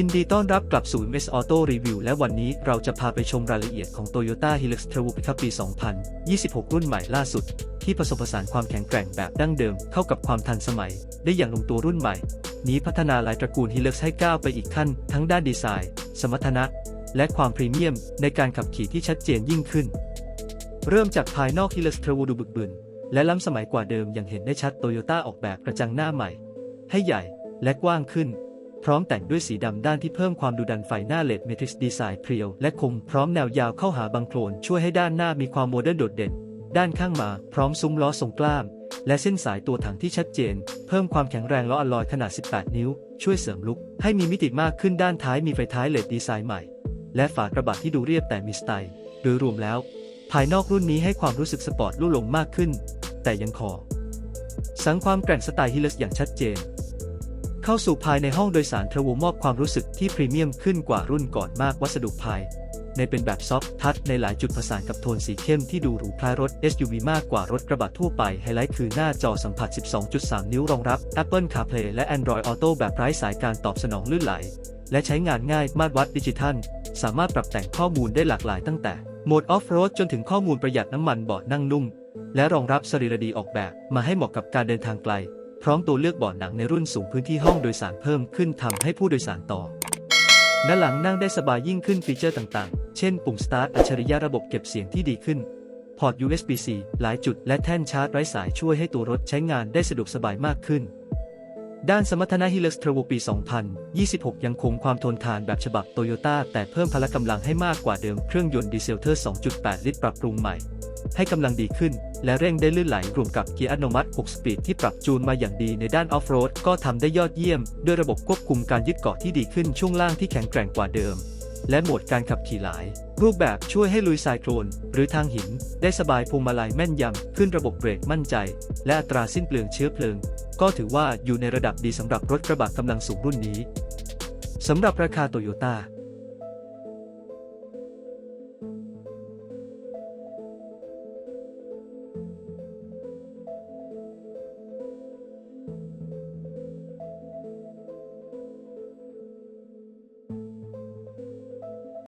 ยินดีต้อนรับกลับสู่ MS Auto Review และวันนี้เราจะพาไปชมรายละเอียดของ Toyota Hilux Turbo Pickup ปี 2026 รุ่นใหม่ล่าสุด ที่ผสมผสานความแข็งแกร่งแบบดั้งเดิมเข้ากับความทันสมัย ได้อย่างลงตัวรุ่นใหม่ นี้พัฒนาหลายตระกูล Hilux ให้ก้าวไปอีกขั้น ทั้งด้านดีไซน์ สมรรถนะ และความพรีเมียม ในการขับขี่ที่ชัดเจนยิ่งขึ้น เริ่มจากภายนอก Hilux Turbo ดูบึกบึนและล้ำสมัยกว่าเดิมอย่างเห็นได้ชัด Toyota ออกแบบกระจังหน้าใหม่ ให้ใหญ่และกว้างขึ้น พร้อมแต่งด้วยสีดำด้านที่เพิ่มความดุดันไฟหน้าเลดเมทริกซ์ดีไซน์เพรียวและคมพร้อมแนวยาวเข้าหาบังโคลนช่วยให้ด้านหน้ามีความโมเดิร์นโดดเด่น ด้านข้างมาพร้อมซุ้มล้อทรงกล้าม และเส้นสายตัวถังที่ชัดเจน เพิ่มความแข็งแรงล้ออลลอยขนาด 18 นิ้ว ช่วยเสริมลุคให้มีมิติมากขึ้นด้านท้ายมีไฟท้ายเลดดีไซน์ใหม่ และฝากระบะที่ดูเรียบแต่มีสไตล์โดยรวมแล้ว ภายนอกรุ่นนี้ให้ความรู้สึกสปอร์ตลุ่ลงมากขึ้น แต่ยังขอสังความแกร่งสไตล์ฮิลสอย่างชัดเจน เข้าสู่ภายในห้องโดยสารเทรโวมอบความรู้สึกที่พรีเมียมขึ้นกว่ารุ่นก่อนมากวัสดุภายในเป็นแบบซอฟต์ทัชในหลายจุดผสานกับโทนสีเข้มที่ดูหรูคล้ายรถ SUV มากกว่ารถกระบะทั่วไป ไฮไลท์คือหน้าจอสัมผัส 12.3 นิ้วรองรับ Apple CarPlay และ Android Auto แบบไร้สายการตอบสนองลื่นไหล และใช้งานง่ายมาตรวัดดิจิทัล สามารถปรับแต่งข้อมูลได้หลากหลายตั้งแต่โหมดออฟโรดจนถึงข้อมูลประหยัดน้ำมันเบาะนั่งนุ่ม และรองรับสรีระดีออกแบบมาให้เหมาะกับการเดินทางไกล พร้อมตัวเลือกเบาะหนังในรุ่นสูงพื้นที่ห้องโดยสารเพิ่มขึ้นทำให้ผู้โดยสารต่อด้านหลังนั่งได้สบายยิ่งขึ้นฟีเจอร์ต่างๆ เช่น ปุ่มสตาร์ทอัจฉริยะระบบเก็บเสียงที่ดีขึ้น พอร์ต USB-C หลายจุดและแท่นชาร์จไร้สายช่วยให้ตัวรถใช้งานได้สะดวกสบายมากขึ้น ด้านสมรรถนะ Hilux Turbo ปี 2026 ยังคงความทนทานแบบฉบับโตโยต้าแต่เพิ่มพละกำลังให้มากกว่าเดิมเครื่องยนต์ดีเซลเทอร์ 2.8 ลิตรปรับปรุงใหม่ ให้กำลังดีขึ้น และเร่งได้ลื่นไหลรวมกับเกียร์อัตโนมัติ 6 สปีดที่ปรับจูนมาอย่างดีในด้านออฟโรดก็ทำได้ยอดเยี่ยม ด้วยระบบควบคุมการยึดเกาะที่ดีขึ้นช่วงล่างที่แข็งแกร่งกว่าเดิม และโหมดการขับขี่หลาย รูปแบบช่วยให้ลุยทรายโคลนหรือทางหิน ได้สบายพวงมาลัยแม่นยำขึ้นระบบเบรกมั่นใจ และอัตราสิ้นเปลืองเชื้อเพลิง ก็ถือว่าอยู่ในระดับดีสำหรับรถกระบะกำลังสูงรุ่นนี้สำหรับราคาโตโยต้า